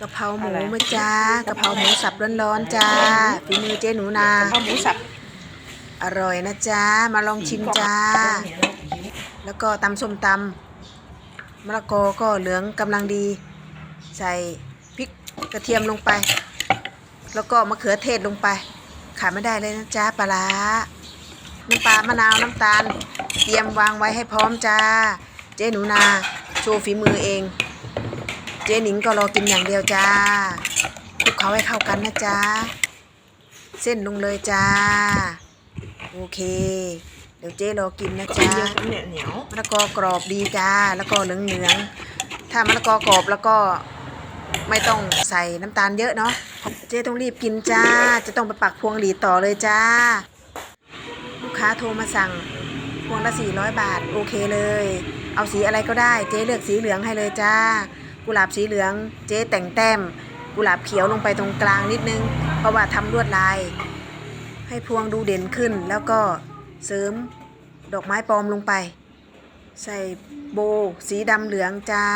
กะเพราหมูอะไรมาจ้ากะเพราหมูสับร้อนๆจ้าฝีมือเจ๊หนูนาข้าวหมูสับอร่อยนะจ้ามาลองชิมจ้า แล้วก็ตำส้มตำมะละกอก็เหลืองกำลังดี ใส่พริกกระเทียมลงไป แล้วก็มะเขือเทศลงไป ขาดไม่ได้เลยนะจ้าปลาร้าน้ำปลามะนาวน้ำตาล เตรียมวางไว้ให้พร้อมจ้า เจ๊หนูนา โชว์ฝีมือเอง เจ๊หนิงก็รอกินอย่างเดียวจ้าคลุกเขาให้เข้ากันนะจ้า เส้นลงเลยจ้า โอเค เดี๋ยวเจ๊รอกินนะก็จ๊ะเดียวกันเนี่ยเหนียวมะละกอกรอบดีจ้า แล้วก็เหลืองเหลืองๆถ้ามะละกอกรอบแล้วก็ไม่ต้องใส่น้ำตาลเยอะเนาะ เจ๊ต้องรีบกินจ้า จะต้องไปปักพวงหลีดต่อเลยจ้า ลูกค้าโทรมาสั่งพวงละ400 บาท โอเคเลย เอาสีอะไรก็ได้ เจ๊เลือกสีเหลืองให้เลยจ้า กุหลาบสีเหลือง เจ๊แต่งแต้ม กุหลาบเขียวลงไปตรงกลางนิดนึง เพราะว่าทำลวดลาย ให้พวงดูเด่นขึ้น แล้วก็เสริมดอกไม้ปลอมลงไป ใส่โบสีดำเหลืองจ้า